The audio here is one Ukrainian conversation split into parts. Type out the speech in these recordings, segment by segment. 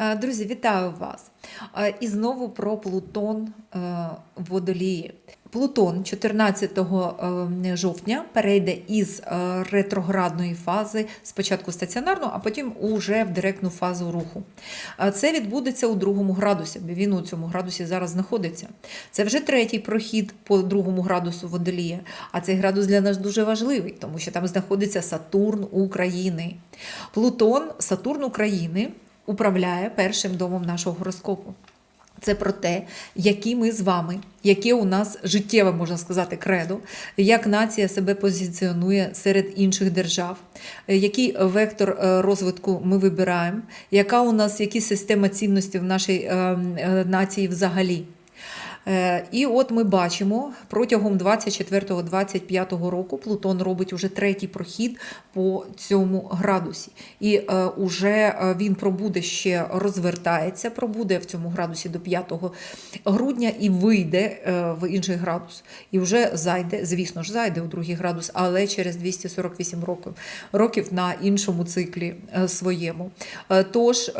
Е, Друзі, вітаю вас! Е, І знову про Плутон е, водолії. Плутон 14 е, жовтня перейде із ретроградної фази, спочатку стаціонарну, а потім уже в директну фазу руху. Це відбудеться у другому градусі, бо він у цьому градусі зараз знаходиться. Це вже третій прохід по другому градусу водолія. А цей градус для нас дуже важливий, тому що там знаходиться Сатурн України. Плутон, Сатурн України управляє першим домом нашого гороскопу. Це про те, які ми з вами, яке у нас життєве, можна сказати, кредо, як нація себе позиціонує серед інших держав, е, який вектор е, розвитку ми вибираємо, яка у нас які система цінностей в нашій е, е, нації взагалі. Е, І от ми бачимо протягом 24-25 року Плутон робить уже третій прохід по цьому градусі. І е, уже е, він пробуде ще розвертається, пробуде в цьому градусі до 5 грудня і вийде в інший градус. І вже зайде, звісно ж, зайде у другий градус, але через 248 років, років на іншому циклі своєму. Тож,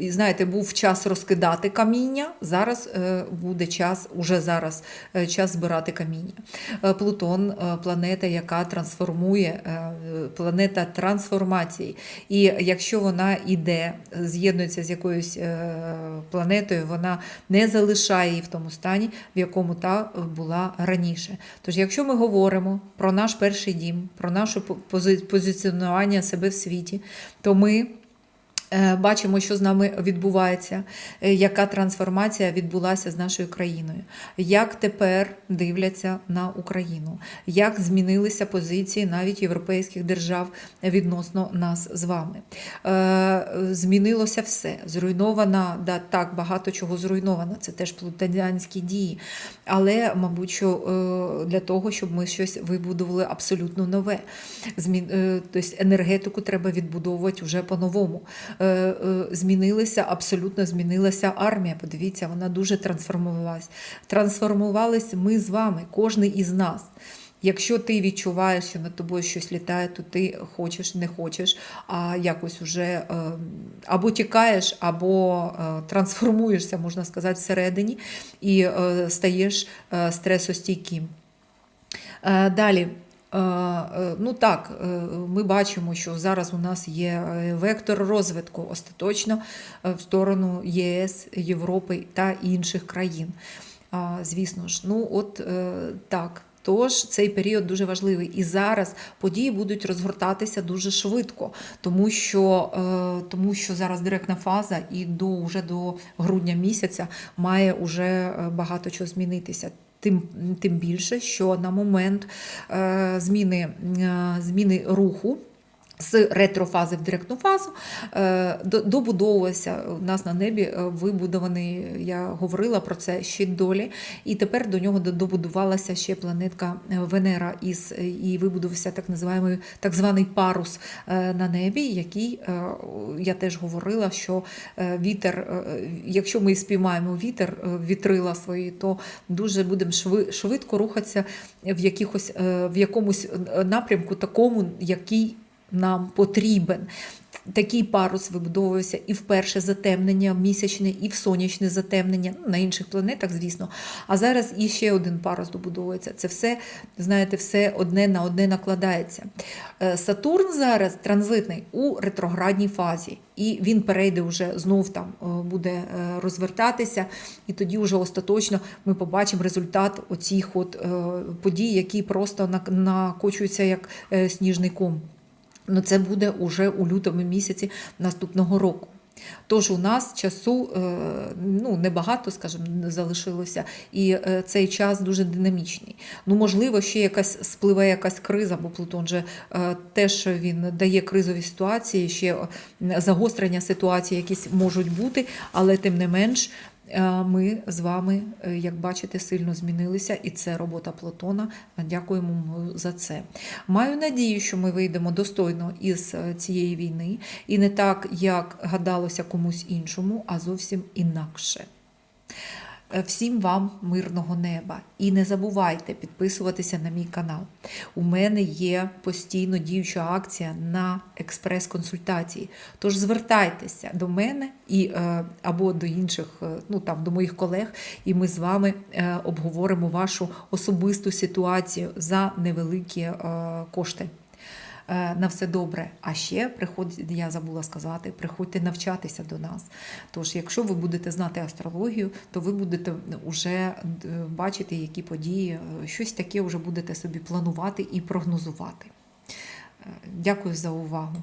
знаєте, був час розкидати каміння, зараз буде час, уже зараз е, час збирати каміння. Е, Плутон е, планета, яка трансформує, планета трансформації. І якщо вона іде, з'єднується з якоюсь планетою, вона не залишає її в тому стані, в якому та була раніше. Тож, якщо ми говоримо про наш перший дім, про наше позиціонування себе в світі, то ми. Е, Бачимо, що з нами відбувається, е, яка трансформація відбулася з нашою країною, як тепер дивляться на Україну, як змінилися позиції навіть європейських держав відносно нас з вами. Е, Змінилося все. Зруйнована, да, так, багато чого зруйновано, це теж плутанські дії. Але, мабуть, що для того, щоб ми щось вибудували абсолютно нове. Тобто енергетику треба відбудовувати вже по-новому. Е, е, Змінилася, абсолютно змінилася армія. Подивіться, вона дуже трансформувалась. Трансформувались ми з вами, кожний із нас. Якщо ти відчуваєш, що над тобою щось літає, то ти хочеш, не хочеш, а якось уже е, або тікаєш, або трансформуєшся, можна сказати, всередині, і стаєш стресостійким. Далі. Е, е, Ну так, е, ми бачимо, що зараз у нас є вектор розвитку остаточно в сторону ЄС, Європи та інших країн. Звісно ж, ну от так. Тож цей період дуже важливий. І зараз події будуть розгортатися дуже швидко, тому що, е, тому що зараз директна фаза і до, вже до грудня місяця має уже е, багато чого змінитися. Тим, тим більше, що на момент е, зміни, е, зміни руху. З ретрофази в директну фазу е, добудовувався у нас на небі е, вибудований, я говорила про це щит долі, і тепер до нього добудувалася ще планетка е, Венера із і вибудувався так називаємий так званий парус на небі, який я теж говорила, що вітер, якщо ми спіймаємо вітер, вітрила свої, то дуже будемо шви- швидко рухатися в якихось в якомусь напрямку, такому, який нам потрібен. Такий парус вибудовувався і в перше затемнення місячне, і в сонячне затемнення ну, на інших планетах, звісно. А зараз і ще один парус добудовується. Це все, знаєте, все одне на одне накладається. Е, Сатурн зараз транзитний у ретроградній фазі, і він перейде вже знов там е, буде е, розвертатися, і тоді вже остаточно ми побачимо результат оцих от подій, які просто нак- накочуються як сніжний ком. Ну, це буде уже у лютому місяці наступного року. Тож у нас часу е, ну, небагато, скажімо, залишилося, і е, цей час дуже динамічний. Ну, можливо, ще якась спливе якась криза, бо Плутон же е, теж він дає кризові ситуації, ще загострення ситуації якісь можуть бути, але тим не менш. Е, Ми з вами, е, як бачите, сильно змінилися, і це робота Платона. Дякуємо за це. Маю надію, що ми вийдемо достойно із е, цієї війни, і не так, як гадалося комусь іншому, а зовсім інакше. Е, Всім вам мирного неба. І не забувайте підписуватися на мій канал. У мене є постійно діюча акція на експрес-консультації. Тож звертайтеся до мене і, е, або до інших, е, ну там до моїх колег, і ми з вами обговоримо вашу особисту ситуацію за невеликі кошти. Е, На все добре. А ще приходь, я забула сказати, приходьте навчатися до нас. Тож, якщо ви будете знати астрологію, то ви будете вже е, бачити, які події, е, щось таке вже будете собі планувати і прогнозувати. Дякую за увагу.